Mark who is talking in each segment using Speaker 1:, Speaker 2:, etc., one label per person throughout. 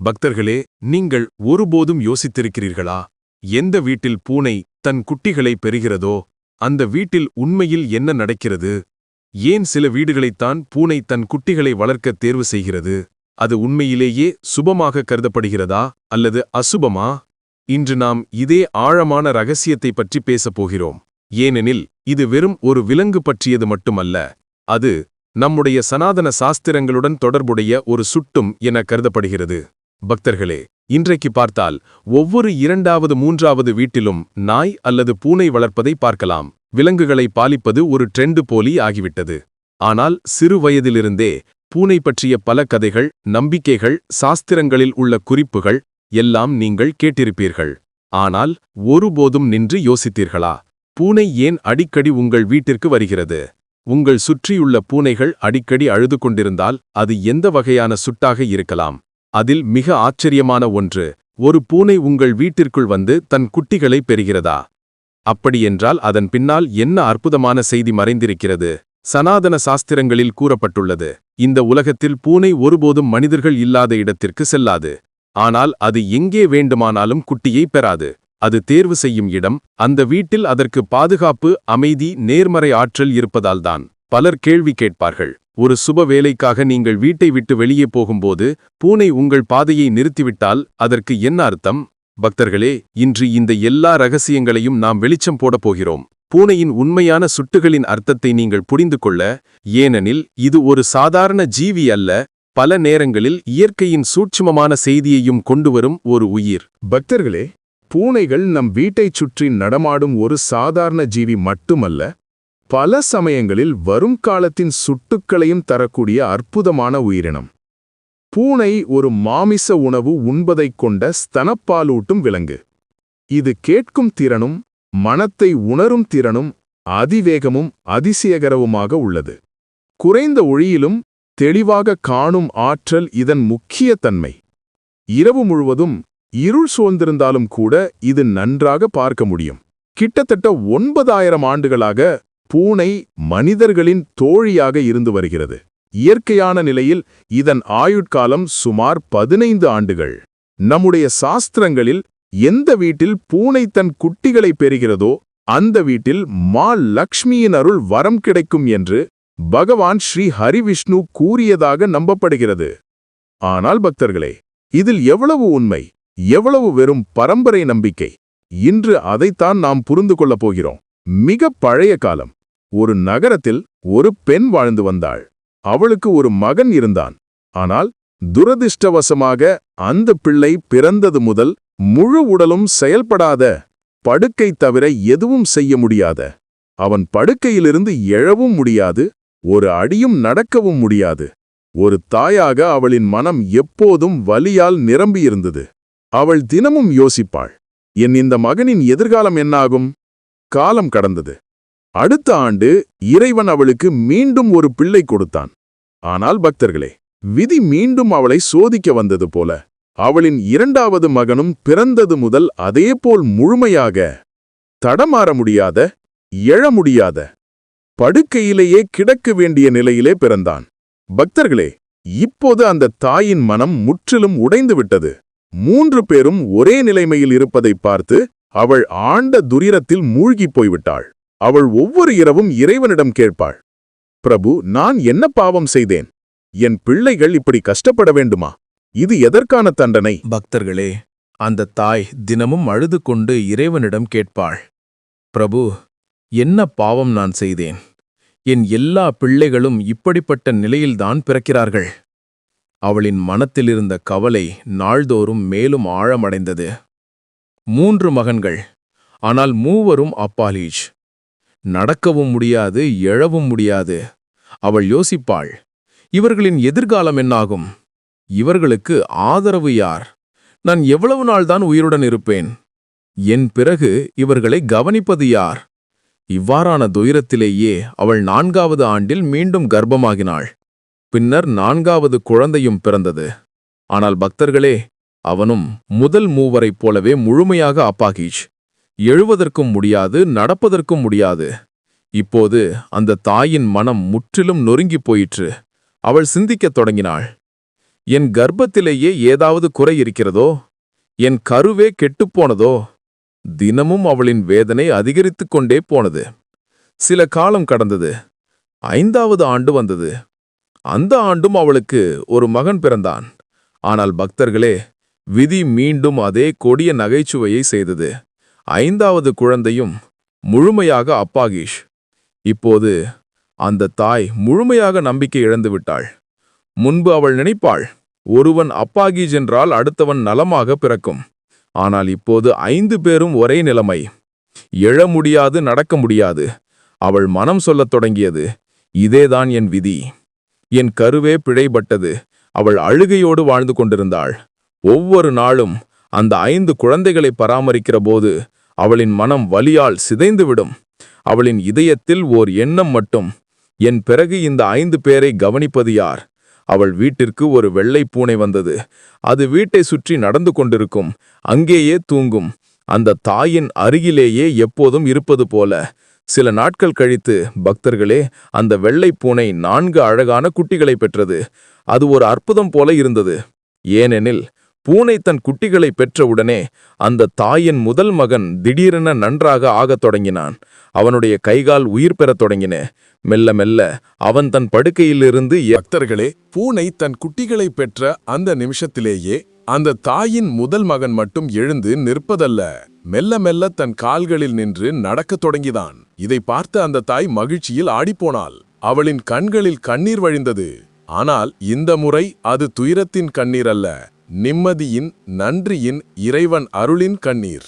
Speaker 1: பக்தர்களே நீங்கள் ஒருபோதும் யோசித்திருக்கிறீர்களா? எந்த வீட்டில் பூனை தன் குட்டிகளை பெறுகிறதோ அந்த வீட்டில் உண்மையில் என்ன நடக்கிறது? ஏன் சில வீடுகளைத்தான் பூனை தன் குட்டிகளை வளர்க்க தேர்வு செய்கிறது? அது உண்மையிலேயே சுபமாக கருதப்படுகிறதா அல்லது அசுபமா? இன்று நாம் இதே ஆழமான ரகசியத்தை பற்றி பேசப் போகிறோம். ஏனெனில் இது வெறும் ஒரு விலங்கு பற்றியது மட்டுமல்ல. அது நம்முடைய சனாதன சாஸ்திரங்களுடன் தொடர்புடைய ஒரு சுட்டும் என கருதப்படுகிறது. பக்தர்களே இன்றைக்கு பார்த்தால் ஒவ்வொரு இரண்டாவது மூன்றாவது வீட்டிலும் நாய் அல்லது பூனை வளர்ப்பதை பார்க்கலாம். விலங்குகளை பாலிப்பது ஒரு ட்ரெண்டு போலி ஆகிவிட்டது. ஆனால் சிறு வயதிலிருந்தே பூனை பற்றிய பல கதைகள் நம்பிக்கைகள் சாஸ்திரங்களில் உள்ள குறிப்புகள் எல்லாம் நீங்கள் கேட்டிருப்பீர்கள். ஆனால் ஒருபோதும் நின்று யோசித்தீர்களா? பூனை ஏன் அடிக்கடி உங்கள் வீட்டிற்கு வருகிறது? உங்கள் சுற்றியுள்ள பூனைகள் அடிக்கடி அழுது கொண்டிருந்தால் அது எந்த வகையான சுட்டாக இருக்கலாம்? அதில் மிக ஆச்சரியமான ஒன்று ஒரு பூனை உங்கள் வீட்டிற்குள் வந்து தன் குட்டிகளை பெறுகிறதா? அப்படியென்றால் அதன் பின்னால் என்ன அற்புதமான செய்தி மறைந்திருக்கிறது? சனாதன சாஸ்திரங்களில் கூறப்பட்டுள்ளது இந்த உலகத்தில் பூனை ஒருபோதும் மனிதர்கள் இல்லாத இடத்திற்கு செல்லாது. ஆனால் அது எங்கே வேண்டுமானாலும் குட்டியை பெறாது அது தேர்வு செய்யும் இடம் அந்த வீட்டில் அதற்கு பாதுகாப்பு அமைதி நேர்மறை ஆற்றல் இருப்பதால்தான். பலர் கேள்வி கேட்பார்கள். ஒரு சுப வேலைக்காக நீங்கள் வீட்டை விட்டு வெளியே போகும்போது பூனை உங்கள் பாதையை நிறுத்திவிட்டால் அதற்கு என்ன அர்த்தம்? பக்தர்களே இன்று இந்த எல்லா ரகசியங்களையும் நாம் வெளிச்சம் போடப் போகிறோம். பூனையின் உண்மையான சுட்டுகளின் அர்த்தத்தை நீங்கள் புரிந்து கொள்ள ஏனெனில் இது ஒரு சாதாரண ஜீவி அல்ல பல நேரங்களில் இயற்கையின் சூட்சுமமான செய்தியையும் கொண்டுவரும் ஒரு உயிர்.
Speaker 2: பக்தர்களே பூனைகள் நம் வீட்டைச் சுற்றி நடமாடும் ஒரு சாதாரண ஜீவி மட்டுமல்ல பல சமயங்களில் வரும் காலத்தின் சுட்டுக்களையும் தரக்கூடிய அற்புதமான உயிரினம். பூனை ஒரு மாமிச உணவு உண்பதைக் கொண்ட ஸ்தனப்பாலூட்டும் விலங்கு. இது கேட்கும் திறனும் மனத்தை உணரும் திறனும் அதிவேகமும் அதிசயகரவுமாக உள்ளது. குறைந்த ஒளியிலும் தெளிவாக காணும் ஆற்றல் இதன் முக்கிய தன்மை. இரவு முழுவதும் இருள் சூழ்ந்திருந்தாலும் கூட இது நன்றாக பார்க்க முடியும். கிட்டத்தட்ட ஒன்பதாயிரம் ஆண்டுகளாக பூனை மனிதர்களின் தோழியாக இருந்து வருகிறது. இயற்கையான நிலையில் இதன் ஆயுட்காலம் சுமார் பதினைந்து ஆண்டுகள். நம்முடைய சாஸ்திரங்களில் எந்த வீட்டில் பூனை தன் குட்டிகளை பெறுகிறதோ அந்த வீட்டில் மா லக்ஷ்மியின் அருள் வரம் கிடைக்கும் என்று பகவான் ஸ்ரீ ஹரிவிஷ்ணு கூறியதாக நம்பப்படுகிறது. ஆனால் பக்தர்களே இதில் எவ்வளவு உண்மை எவ்வளவு வெறும் பரம்பரை நம்பிக்கை. இன்று அதைத்தான் நாம் புரிந்து கொள்ளப் போகிறோம். மிக பழைய காலம். ஒரு நகரத்தில் ஒரு பெண் வாழ்ந்து வந்தாள். அவளுக்கு ஒரு மகன் இருந்தான். ஆனால் துரதிர்ஷ்டவசமாக அந்த பிள்ளை பிறந்தது முதல் முழு உடலும் செயல்படாத படுக்கை தவிர எதுவும் செய்ய முடியாத. அவன் படுக்கையிலிருந்து எழவும் முடியாது ஒரு அடியும் நடக்கவும் முடியாது. ஒரு தாயாக அவளின் மனம் எப்போதும் வலியால் நிரம்பியிருந்தது. அவள் தினமும் யோசிப்பாள் என் இந்த மகனின் எதிர்காலம் என்னாகும்? காலம் கடந்தது. அடுத்த ஆண்டு இறைவன் அவளுக்கு மீண்டும் ஒரு பிள்ளை கொடுத்தான். ஆனால் பக்தர்களே விதி மீண்டும் அவளை சோதிக்க வந்தது போல அவளின் இரண்டாவது மகனும் பிறந்தது முதல் அதேபோல் முழுமையாக தடமாற முடியாத எழ முடியாத படுக்கையிலேயே கிடக்க வேண்டிய நிலையிலே பிறந்தான். பக்தர்களே இப்போது அந்த தாயின் மனம் முற்றிலும் உடைந்து விட்டது. மூன்று பேரும் ஒரே நிலைமையில் இருப்பதை பார்த்து அவள் ஆண்ட துரிரத்தில் மூழ்கிப் போய்விட்டாள். அவள் ஒவ்வொரு இரவும் இறைவனிடம் கேட்பாள் பிரபு நான் என்ன பாவம் செய்தேன்? என் பிள்ளைகள் இப்படி கஷ்டப்பட வேண்டுமா? இது எதற்கான தண்டனை?
Speaker 3: பக்தர்களே அந்த தாய் தினமும் அழுது கொண்டு இறைவனிடம் கேட்பாள் பிரபு என்ன பாவம் நான் செய்தேன்? என் எல்லா பிள்ளைகளும் இப்படிப்பட்ட நிலையில்தான் பிறக்கிறார்கள். அவளின் மனத்திலிருந்த கவலை நாள்தோறும் மேலும் ஆழமடைந்தது. மூன்று மகன்கள் ஆனால் மூவரும் அப்பாலீஜ். நடக்கவும் முடியாது எழவும் முடியாது. அவள் யோசிப்பாள் இவர்களின் எதிர்காலம் என்னாகும்? இவர்களுக்கு ஆதரவு யார்? நான் எவ்வளவு நாள்தான் உயிருடன் இருப்பேன்? என் பிறகு இவர்களை கவனிப்பது யார்? இவ்வாறான துயரத்திலேயே அவள் நான்காவது ஆண்டில் மீண்டும் கர்ப்பமாகினாள். பின்னர் நான்காவது குழந்தையும் பிறந்தது. ஆனால் பக்தர்களே அவனும் முதல் மூவரைப் போலவே முழுமையாக அப்பாகீஷ் எழுவதற்கும் முடியாது நடப்பதற்கும் முடியாது. இப்போது அந்த தாயின் மனம் முற்றிலும் நொறுங்கிப் போயிற்று. அவள் சிந்திக்கத் தொடங்கினாள். என் கர்ப்பத்திலேயே ஏதாவது குறை இருக்கிறதோ? என் கருவே கெட்டுப்போனதோ தினமும் அவளின் வேதனை அதிகரித்துக் கொண்டே போனது. சில காலம் கடந்தது. ஐந்தாவது ஆண்டு வந்தது. அந்த ஆண்டும் அவளுக்கு ஒரு மகன் பிறந்தான். ஆனால் பக்தர்களே விதி மீண்டும் அதே கொடிய நகைச்சுவையை செய்தது. ஐந்தாவது குழந்தையும் முழுமையாக அப்பாகீஷ். இப்போது அந்த தாய் முழுமையாக நம்பிக்கை இழந்து விட்டாள் முன்பு அவள் நினைப்பாள் ஒருவன் அப்பாகிஜ் என்றால் அடுத்தவன் நலமாக பிறக்கும். ஆனால் இப்போது ஐந்து பேரும் ஒரே நிலைமை. எழ முடியாது நடக்க முடியாது. அவள் மனம் சொல்லத் தொடங்கியது இதேதான் என் விதி. என் கருவே பிழைபட்டது. அவள் அழுகையோடு வாழ்ந்து கொண்டிருந்தாள். ஒவ்வொரு நாளும் அந்த ஐந்து குழந்தைகளை பராமரிக்கிற போது அவளின் மனம் வலியால் சிதைந்துவிடும். அவளின் இதயத்தில் ஓர் எண்ணம் மட்டும். என் பிறகு இந்த ஐந்து பேரை கவனிப்பது யார்? அவள் வீட்டிற்கு ஒரு வெள்ளை பூனை வந்தது. அது வீட்டை சுற்றி நடந்து கொண்டிருக்கும். அங்கேயே தூங்கும். அந்த தாயின் அருகிலேயே எப்போதும் இருப்பது போல. சில நாட்கள் கழித்து பக்தர்களே அந்த வெள்ளை பூனை நான்கு அழகான குட்டிகளை பெற்றது. அது ஒரு அற்புதம் போல இருந்தது. ஏனெனில் பூனை தன் குட்டிகளை பெற்றவுடனே அந்த தாயின் முதல் மகன் திடீரென நன்றாக ஆகத் தொடங்கினான். அவனுடைய கைகால் உயிர் பெறத் தொடங்கின. மெல்ல மெல்ல அவன் தன் படுக்கையிலிருந்து
Speaker 1: பக்தர்களே பூனை தன் குட்டிகளை பெற்ற அந்த நிமிஷத்திலேயே அந்த தாயின் முதல் மகன் மட்டும் எழுந்து நிற்பதல்ல. மெல்ல மெல்ல தன் கால்களில் நின்று நடக்கத் தொடங்கிதான் இதை பார்த்த அந்த தாய் மகிழ்ச்சியில் ஆடிப்போனாள். அவளின் கண்களில் கண்ணீர் வழிந்தது. ஆனால் இந்த முறை அது துயரத்தின் கண்ணீர் அல்ல. நிம்மதியின் நன்றியின் இறைவன் அருளின் கண்ணீர்.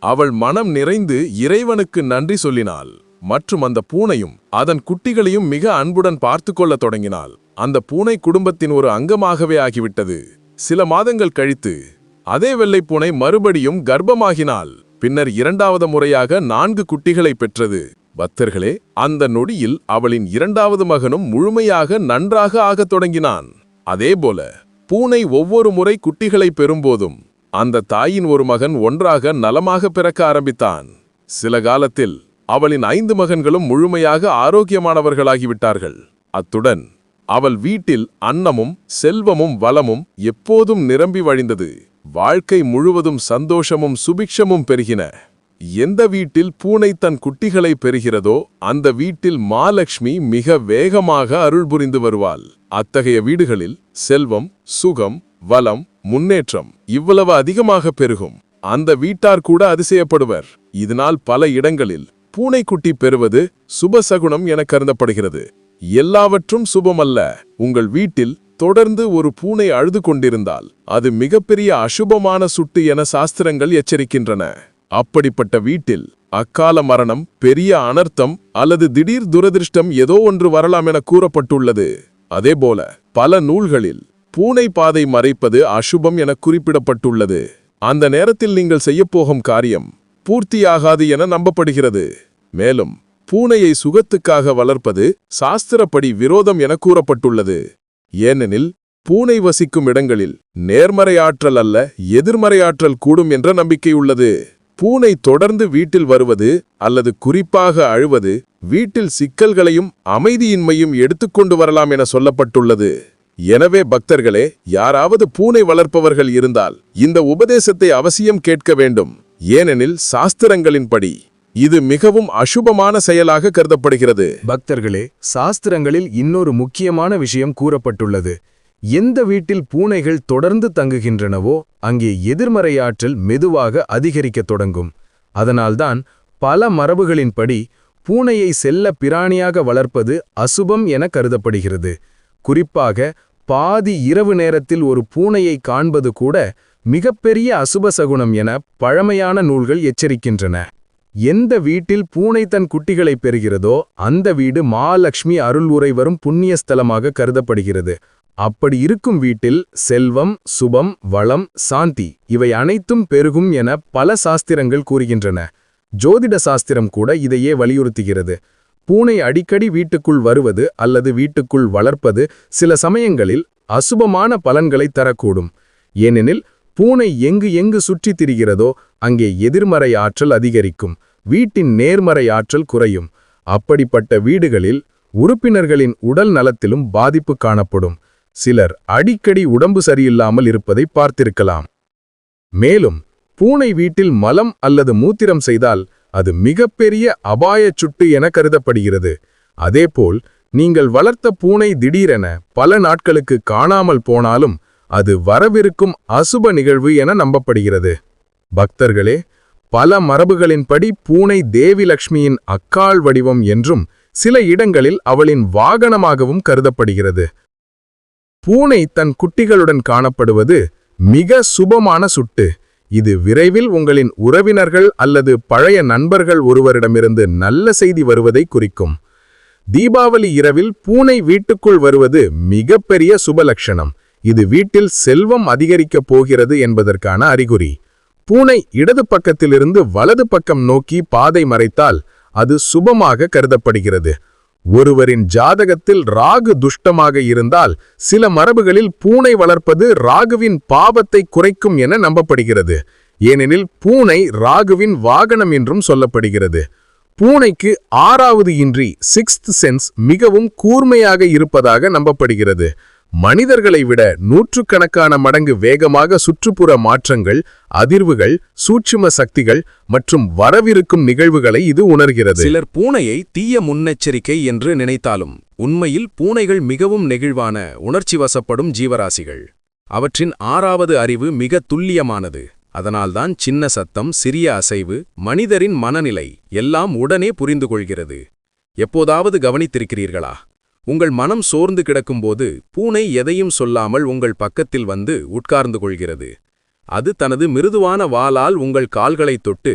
Speaker 1: அவள் மனம் நிறைந்து இறைவனுக்கு நன்றி சொல்லினாள். மற்றும் அந்த பூனையும் அதன் குட்டிகளையும் மிக அன்புடன் பார்த்து கொள்ளத் தொடங்கினாள். அந்த பூனை குடும்பத்தின் ஒரு அங்கமாகவே ஆகிவிட்டது. சில மாதங்கள் கழித்து அதே வெள்ளைப் பூனை மறுபடியும் கர்ப்பமாகினாள். பின்னர் இரண்டாவது முறையாக நான்கு குட்டிகளை பெற்றது. பக்தர்களே அந்த நொடியில் அவளின் இரண்டாவது மகனும் முழுமையாக நன்றாக ஆகத் தொடங்கினான். அதேபோல பூனை ஒவ்வொரு முறை குட்டிகளை பெறும்போதும் அந்த தாயின் ஒரு மகன் ஒன்றாக நலமாக பிறக்க ஆரம்பித்தான். சில காலத்தில் அவளின் ஐந்து மகன்களும் முழுமையாக ஆரோக்கியமானவர்களாகிவிட்டார்கள். அத்துடன் அவள் வீட்டில் அன்னமும் செல்வமும் வளமும் எப்போதும் நிரம்பி வழிந்தது. வாழ்க்கை முழுவதும் சந்தோஷமும் சுபிக்ஷமும் பெருகின. எந்த வீட்டில் பூனை தன் குட்டிகளை பெறுகிறதோ அந்த வீட்டில் மாலக்ஷ்மி மிக வேகமாக அருள் புரிந்து வருவாள். அத்தகைய வீடுகளில் செல்வம் சுகம் வளம் முன்னேற்றம் இவ்வளவு அதிகமாக பெருகும். அந்த வீட்டார் கூட அதிசயப்படுவர். இதனால் பல இடங்களில் பூனைக்குட்டி பெறுவது சுபசகுணம் என கருதப்படுகிறது. எல்லாவற்றும் சுபமல்ல. உங்கள் வீட்டில் தொடர்ந்து ஒரு பூனை அழுது கொண்டிருந்தால் அது மிகப்பெரிய அசுபமான சுட்டு என சாஸ்திரங்கள் எச்சரிக்கின்றன. அப்படிப்பட்ட வீட்டில் அக்கால மரணம் பெரிய அனர்த்தம் அல்லது திடீர் துரதிருஷ்டம் ஏதோ ஒன்று வரலாம் என கூறப்பட்டுள்ளது. அதேபோல பல நூல்களில் பூனை பாதை மறைப்பது அசுபம் என குறிப்பிடப்பட்டுள்ளது. அந்த நேரத்தில் நீங்கள் செய்யப்போகும் காரியம் பூர்த்தியாகாது என நம்பப்படுகிறது. மேலும் பூனையை சுகத்துக்காக வளர்ப்பது சாஸ்திரப்படி விரோதம் என கூறப்பட்டுள்ளது. ஏனெனில் பூனை வசிக்கும் இடங்களில் நேர்மறையாற்றல் அல்ல எதிர்மறையாற்றல் கூடும் என்ற நம்பிக்கை உள்ளது. பூனை தொடர்ந்து வீட்டில் வருவது அல்லது குறிப்பாக அழுவது வீட்டில் சிக்கல்களையும் அமைதியின்மையும் எடுத்துக்கொண்டு வரலாம் என சொல்லப்பட்டுள்ளது. எனவே பக்தர்களே யாராவது பூனை வளர்ப்பவர்கள் இருந்தால் இந்த உபதேசத்தை அவசியம் கேட்க வேண்டும். ஏனெனில் சாஸ்திரங்களின்படி இது மிகவும் அசுபமான செயலாக கருதப்படுகிறது.
Speaker 2: பக்தர்களே சாஸ்திரங்களில் இன்னொரு முக்கியமான விஷயம் கூறப்பட்டுள்ளது. எந்த வீட்டில் பூனைகள் தொடர்ந்து தங்குகின்றனவோ அங்கே எதிர்மறையாற்றல் மெதுவாக அதிகரிக்கத் தொடங்கும். அதனால்தான் பல மரபுகளின்படி பூனையை செல்ல பிராணியாக வளர்ப்பது அசுபம் என கருதப்படுகிறது. குறிப்பாக பாதி இரவு நேரத்தில் ஒரு பூனையை காண்பது கூட மிகப்பெரிய அசுப சகுனம் என பழமையான நூல்கள் எச்சரிக்கின்றன. எந்த வீட்டில் பூனை தன் குட்டிகளை பெறுகிறதோ அந்த வீடு மாலட்சுமி அருள் உரை வரும் புண்ணிய ஸ்தலமாக கருதப்படுகிறது. அப்படி இருக்கும் வீட்டில் செல்வம் சுபம் வளம் சாந்தி இவை அனைத்தும் பெருகும் என பல சாஸ்திரங்கள் கூறுகின்றன. ஜோதிட சாஸ்திரம் கூட இதையே வலியுறுத்துகிறது. பூனை அடிக்கடி வீட்டுக்குள் வருவது அல்லது வீட்டுக்குள் வளர்ப்பது சில சமயங்களில் அசுபமான பலன்களை தரக்கூடும். ஏனெனில் பூனை எங்கு எங்கு சுற்றித் திரிகிறதோ அங்கே எதிர்மறை ஆற்றல் அதிகரிக்கும். வீட்டின் நேர்மறை ஆற்றல் குறையும். அப்படிப்பட்ட வீடுகளில் உறுப்பினர்களின் உடல் நலத்திலும் பாதிப்பு காணப்படும். சிலர் அடிக்கடி உடம்பு சரியில்லாமல் இருப்பதை பார்த்திருக்கலாம். மேலும் பூனை வீட்டில் மலம் அல்லது மூத்திரம் செய்தால் அது மிகப்பெரிய அபாயச் சுட்டு என கருதப்படுகிறது. அதேபோல் நீங்கள் வளர்த்த பூனை திடீரென பல நாட்களுக்கு காணாமல் போனாலும் அது வரவிருக்கும் அசுப நிகழ்வு என நம்பப்படுகிறது. பக்தர்களே பல மரபுகளின்படி பூனை தேவிலக்ஷ்மியின் அக்காள் வடிவம் என்றும் சில இடங்களில் அவளின் வாகனமாகவும் கருதப்படுகிறது. பூனை தன் குட்டிகளுடன் காணப்படுவது மிக சுபமான சுட்டு. இது விரைவில் உங்களின் உறவினர்கள் அல்லது பழைய நண்பர்கள் ஒருவரிடமிருந்து நல்ல செய்தி வருவதை குறிக்கும். தீபாவளி இரவில் பூனை வீட்டுக்குள் வருவது மிகப்பெரிய சுபலட்சணம் இது வீட்டில் செல்வம் அதிகரிக்கப் போகிறது என்பதற்கான அறிகுறி. பூனை இடது பக்கத்திலிருந்து வலது பக்கம் நோக்கி பாதை மறைத்தால் அது சுபமாக கருதப்படுகிறது. ஒருவரின் ஜாதகத்தில் ராகு துஷ்டமாக இருந்தால் சில மரபுகளில் பூனை வளர்ப்பது ராகுவின் பாவத்தை குறைக்கும் என நம்பப்படுகிறது. ஏனெனில் பூனை ராகுவின் வாகனம் என்றும் சொல்லப்படுகிறது. பூனைக்கு ஆறாவது இன்றி சிக்ஸ்த் சென்ஸ் மிகவும் கூர்மையாக இருப்பதாக நம்பப்படுகிறது. மனிதர்களை விட நூற்றுக்கணக்கான மடங்கு வேகமாக சுற்றுப்புற மாற்றங்கள் அதிர்வுகள் சூட்சும சக்திகள் மற்றும் வரவிருக்கும் நிகழ்வுகளை இது உணர்கிறது.
Speaker 1: சிலர் பூனையை தீய முன்னெச்சரிக்கை என்று நினைத்தாலும் உண்மையில் பூனைகள் மிகவும் நெகிழ்வான உணர்ச்சி வசப்படும் ஜீவராசிகள். அவற்றின் ஆறாவது அறிவு மிக துல்லியமானது. அதனால்தான் சின்ன சத்தம் சிறிய அசைவு மனிதரின் மனநிலை எல்லாம் உடனே புரிந்து கொள்கிறது எப்போதாவது கவனித்திருக்கிறீர்களா? உங்கள் மனம் சோர்ந்து கிடக்கும்போது பூனை எதையும் சொல்லாமல் உங்கள் பக்கத்தில் வந்து உட்கார்ந்து கொள்கிறது. அது தனது மிருதுவான வாளால் உங்கள் கால்களைத் தொட்டு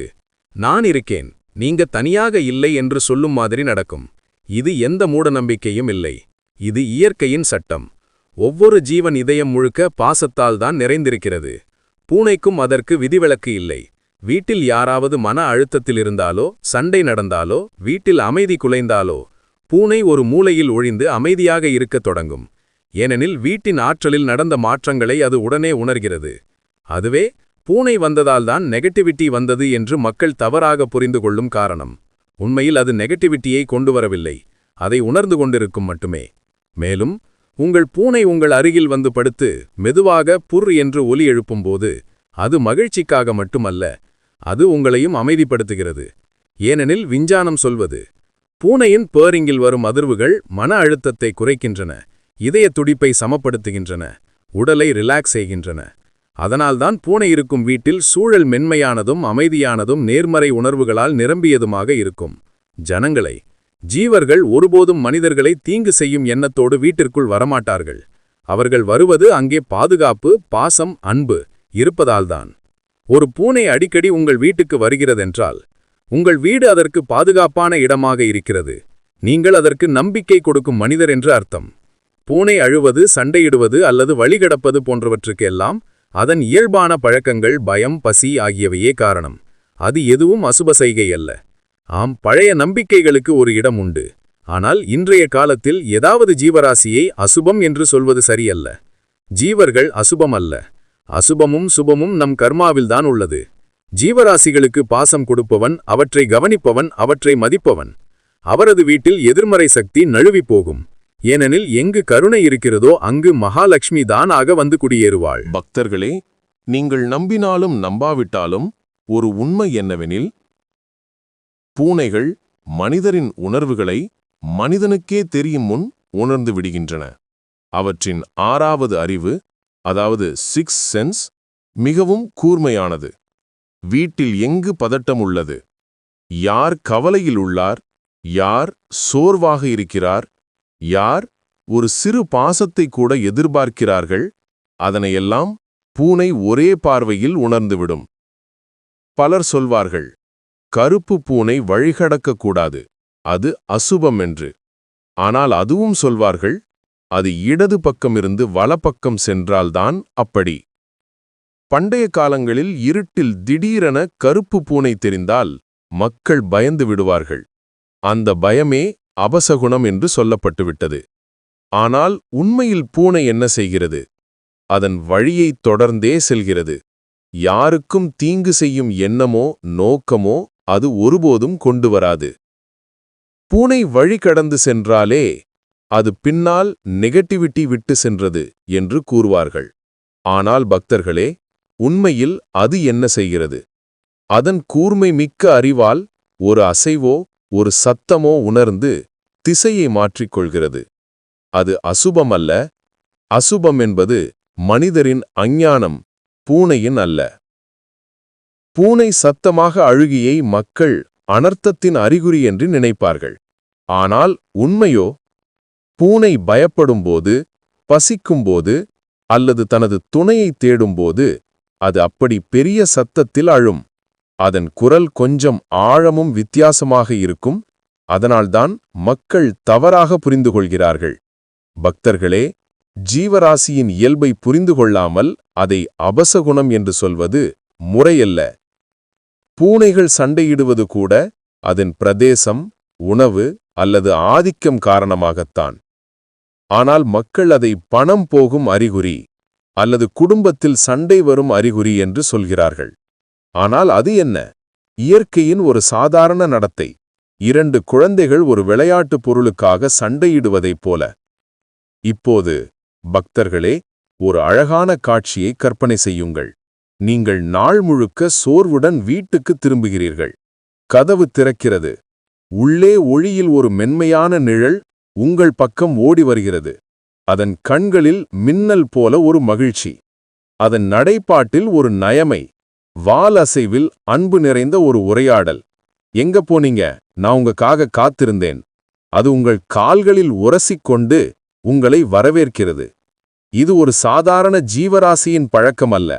Speaker 1: நான் இருக்கேன் நீங்க தனியாக இல்லை என்று சொல்லும் மாதிரி நடக்கும். இது எந்த மூடநம்பிக்கையும் இல்லை. இது இயற்கையின் சட்டம். ஒவ்வொரு ஜீவன் இதயம் முழுக்க பாசத்தால் தான் நிறைந்திருக்கிறது. பூனைக்கும் அதற்கு விதிவிலக்கு இல்லை. வீட்டில் யாராவது மன அழுத்தத்தில் இருந்தாலோ சண்டை நடந்தாலோ வீட்டில் அமைதி குலைந்தாலோ பூனை ஒரு மூலையில் ஒழிந்து அமைதியாக இருக்கத் தொடங்கும். ஏனெனில் வீட்டின் ஆற்றலில் நடந்த மாற்றங்களை அது உடனே உணர்கிறது. அதுவே பூனை வந்ததால்தான் நெகட்டிவிட்டி வந்தது என்று மக்கள் தவறாக புரிந்து கொள்ளும் காரணம். உண்மையில் அது நெகட்டிவிட்டியை கொண்டு வரவில்லை. அதை உணர்ந்து கொண்டிருக்கும் மட்டுமே. மேலும் உங்கள் பூனை உங்கள் அருகில் வந்து படுத்து மெதுவாக புர் என்று ஒலி எழுப்பும்போது அது மகிழ்ச்சிக்காக மட்டுமல்ல அது உங்களையும் அமைதிப்படுத்துகிறது. ஏனெனில் விஞ்ஞானம் சொல்வது பூனையின் பேரிங்கில் வரும் அதிர்வுகள் மன அழுத்தத்தை குறைக்கின்றன இதய துடிப்பை சமப்படுத்துகின்றன உடலை ரிலாக்ஸ் செய்கின்றன. அதனால்தான் பூனை இருக்கும் வீட்டில் சூழல் மென்மையானதும் அமைதியானதும் நேர்மறை உணர்வுகளால் நிரம்பியதுமாக இருக்கும். ஜனங்களை ஜீவர்கள் ஒருபோதும் மனிதர்களை தீங்கு செய்யும் எண்ணத்தோடு வீட்டிற்குள் வரமாட்டார்கள். அவர்கள் வருவது அங்கே பாதுகாப்பு பாசம் அன்பு இருப்பதால்தான். ஒரு பூனை அடிக்கடி உங்கள் வீட்டுக்கு வருகிறதென்றால் உங்கள் வீடு அதற்கு பாதுகாப்பான இடமாக இருக்கிறது. நீங்கள் அதற்கு நம்பிக்கை கொடுக்கும் மனிதர் என்று அர்த்தம். பூனை அழுவது சண்டையிடுவது அல்லது வழிகடப்பது போன்றவற்றுக்கு எல்லாம் அதன் இயல்பான பழக்கங்கள் பயம் பசி ஆகியவையே காரணம். அது எதுவும் அசுப செய்கை அல்ல. ஆம் பழைய நம்பிக்கைகளுக்கு ஒரு இடம் உண்டு. ஆனால் இன்றைய காலத்தில் ஏதாவது ஜீவராசியை அசுபம் என்று சொல்வது சரியல்ல. ஜீவர்கள் அசுபம் அல்ல. அசுபமும் சுபமும் நம் கர்மாவில்தான் உள்ளது. ஜீவராசிகளுக்கு பாசம் கொடுப்பவன் அவற்றை கவனிப்பவன் அவற்றை மதிப்பவன். அவரது வீட்டில் எதிர்மறை சக்தி நழுவி போகும். ஏனெனில் எங்கு கருணை இருக்கிறதோ அங்கு மகாலட்சுமி தானாக வந்து குடியேறுவாள்.
Speaker 3: பக்தர்களே நீங்கள் நம்பினாலும் நம்பாவிட்டாலும் ஒரு உண்மை என்னவெனில் பூனைகள் மனிதரின் உணர்வுகளை மனிதனுக்கே தெரியும் முன் உணர்ந்து விடுகின்றன. அவற்றின் ஆறாவது அறிவு அதாவது சிக்ஸ் சென்ஸ் மிகவும் கூர்மையானது. வீட்டில் எங்கு பதட்டம் உள்ளது யார் கவலையில் உள்ளார்? யார் சோர்வாக இருக்கிறார்? யார் ஒரு சிறு பாசத்தை கூட எதிர்பார்க்கிறார்கள்? அதனையெல்லாம் பூனை ஒரே பார்வையில் உணர்ந்துவிடும். பலர் சொல்வார்கள் கருப்பு பூனை வழிகடக்கக்கூடாது அது அசுபம் என்று. ஆனால் அதுவும் சொல்வார்கள் அது இடது பக்கமிருந்து வலப்பக்கம் சென்றால்தான் அப்படி. பண்டைய காலங்களில் இருட்டில் திடீரென கருப்பு பூனை தெரிந்தால் மக்கள் பயந்து விடுவார்கள். அந்த பயமே அபசகுணம் என்று சொல்லப்பட்டுவிட்டது. ஆனால் உண்மையில் பூனை என்ன செய்கிறது? அதன் வழியைத் தொடர்ந்தே செல்கிறது. யாருக்கும் தீங்கு செய்யும் எண்ணமோ நோக்கமோ அது ஒருபோதும் கொண்டு வராது. பூனை வழி கடந்து சென்றாலே
Speaker 1: அது பின்னால் நெகட்டிவிட்டி விட்டு சென்றது என்று கூறுவார்கள். ஆனால் பக்தர்களே உண்மையில் அது என்ன செய்கிறது? அதன் கூர்மை மிக்க அறிவால் ஒரு அசைவோ ஒரு சத்தமோ உணர்ந்து திசையை மாற்றிக்கொள்கிறது அது அசுபம் அல்ல அசுபம் என்பது மனிதரின் அஞ்ஞானம் பூனையின் அல்ல. பூனை சத்தமாக அழுகியை மக்கள் அனர்த்தத்தின் அறிகுறி என்று நினைப்பார்கள். ஆனால் உண்மையோ? பூனை பயப்படும்போது பசிக்கும்போது அல்லது தனது துணையை தேடும்போது அது அப்படி பெரிய சத்தத்தில் அழும். அதன் குரல் கொஞ்சம் ஆழமும் வித்தியாசமாக இருக்கும். அதனால்தான் மக்கள் தவறாக புரிந்து கொள்கிறார்கள். பக்தர்களே ஜீவராசியின் இயல்பை புரிந்து கொள்ளாமல் அதை அபசகுணம் என்று சொல்வது முறையல்ல. பூனைகள் சண்டையிடுவது கூட அதன் பிரதேசம் உணவு அல்லது ஆதிக்கம் காரணமாகத்தான். ஆனால் மக்கள் அதை பணம் போகும் அறிகுறி. அல்லது குடும்பத்தில் சண்டை வரும் அறிகுறி என்று சொல்கிறார்கள். ஆனால் அது என்ன? இயற்கையின் ஒரு சாதாரண நடத்தை. இரண்டு குழந்தைகள் ஒரு விளையாட்டுப் பொருளுக்காக சண்டையிடுவதைப் போல. இப்போது பக்தர்களே ஒரு அழகான காட்சியை கற்பனை செய்யுங்கள். நீங்கள் நாள் முழுக்க சோர்வுடன் வீட்டுக்கு திரும்புகிறீர்கள். கதவு திறக்கிறது. உள்ளே ஒளியில் ஒரு மென்மையான நிழல் உங்கள் பக்கம் ஓடி வருகிறது. அதன் கண்களில் மின்னல் போல ஒரு மகிழ்ச்சி. அதன் நடைப்பாட்டில் ஒரு நயமை. வால் அசைவில் அன்பு நிறைந்த ஒரு உரையாடல். எங்க போனீங்க? நான் உங்கக்காக காத்திருந்தேன். அது உங்கள் கால்களில் உரசிக்கொண்டு உங்களை வரவேற்கிறது. இது ஒரு சாதாரண ஜீவராசியின் பழக்கம் அல்ல.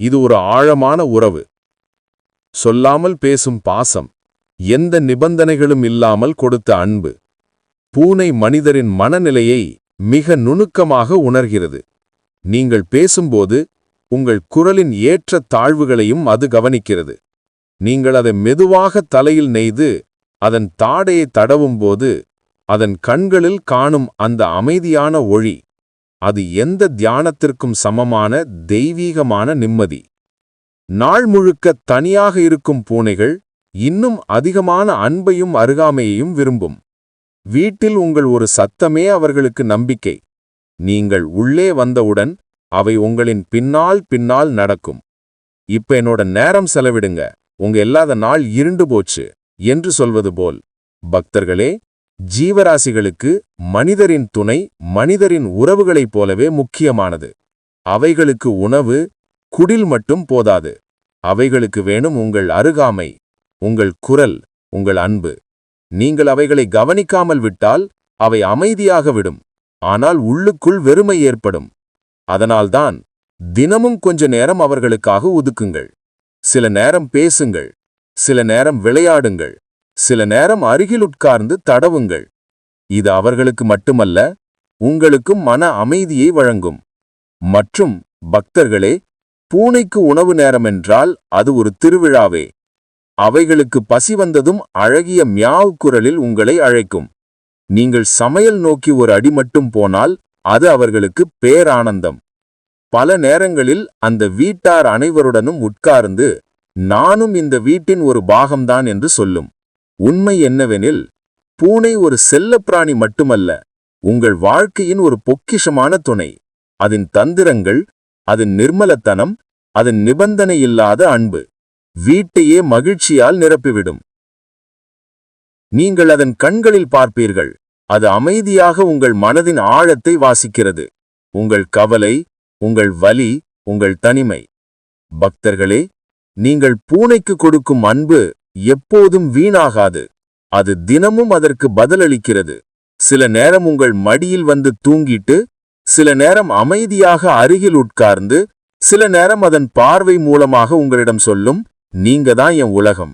Speaker 1: இது ஒரு ஆழமான உறவு. சொல்லாமல் பேசும் பாசம். எந்த நிபந்தனைகளும் இல்லாமல் கொடுத்த அன்பு. பூனை மனிதரின் மனநிலையை மிக நுணுக்கமாக உணர்கிறது. நீங்கள் பேசும்போது உங்கள் குரலின் ஏற்ற தாழ்வுகளையும் அது கவனிக்கிறது. நீங்கள் அதை மெதுவாக தலையில் நெய்து அதன் தாடையை தடவும்போது அதன் கண்களில் காணும் அந்த அமைதியான ஒளி அது எந்த தியானத்திற்கும் சமமான தெய்வீகமான நிம்மதி. நாள் முழுக்க தனியாக இருக்கும் பூனைகள் இன்னும் அதிகமான அன்பையும் அருகாமையையும் விரும்பும். வீட்டில் உங்கள் ஒரு சத்தமே அவர்களுக்கு நம்பிக்கை. நீங்கள் உள்ளே வந்தவுடன் அவை உங்களின் பின்னால் பின்னால் நடக்கும். இப்ப என்னோட நேரம் செலவிடுங்க. உங்க இல்லாத நாள் இருண்டு போச்சு என்று சொல்வது போல். பக்தர்களே ஜீவராசிகளுக்கு மனிதரின் துணை மனிதரின் உறவுகளைப் போலவே முக்கியமானது. அவைகளுக்கு உணவு குடில் மட்டும் போதாது. அவைகளுக்கு வேணும் உங்கள் அருகாமை உங்கள் குரல் உங்கள் அன்பு. நீங்கள் அவைகளை கவனிக்காமல் விட்டால் அவை அமைதியாக விடும். ஆனால் உள்ளுக்குள் வெறுமை ஏற்படும். அதனால்தான் தினமும் கொஞ்ச நேரம் அவர்களுக்காக ஒதுக்குங்கள். சில நேரம் பேசுங்கள். சில நேரம் விளையாடுங்கள். சில நேரம் அருகில் உட்கார்ந்து தடவுங்கள். இது அவர்களுக்கு மட்டுமல்ல உங்களுக்கும் மன அமைதியை வழங்கும். மற்றும் பக்தர்களே பூனைக்கு உணவு நேரம் என்றால் அது ஒரு திருவிழாவே. அவைகளுக்கு பசி வந்ததும் அழகிய மியாவ் குரலில் உங்களை அழைக்கும். நீங்கள் சமையல் நோக்கி ஒரு அடி மட்டும் போனால் அது அவர்களுக்கு பேரானந்தம். பல நேரங்களில் அந்த வீட்டார் அனைவருடனும் உட்கார்ந்து நானும் இந்த வீட்டின் ஒரு பாகம்தான் என்று சொல்லும். உண்மை என்னவெனில் பூனை ஒரு செல்லப்பிராணி மட்டுமல்ல உங்கள் வாழ்க்கையின் ஒரு பொக்கிஷமான துணை. அதன் தந்திரங்கள் அதன் நிர்மலத்தனம் அதன் நிபந்தனை இல்லாத அன்பு. வீட்டையே மகிழ்ச்சியால் நிரப்பிவிடும். நீங்கள் அதன் கண்களில் பார்ப்பீர்கள். அது அமைதியாக உங்கள் மனதின் ஆழத்தை வாசிக்கிறது. உங்கள் கவலை உங்கள் வலி உங்கள் தனிமை. பக்தர்களே நீங்கள் பூனைக்கு கொடுக்கும் அன்பு எப்போதும் வீணாகாது. அது தினமும் அதற்கு பதிலளிக்கிறது. சில நேரம் உங்கள் மடியில் வந்து தூங்கிட்டு சில நேரம் அமைதியாக அருகில் உட்கார்ந்து சில நேரம் அதன் பார்வை மூலமாக உங்களிடம் சொல்லும் நீங்க தான் என் உலகம்.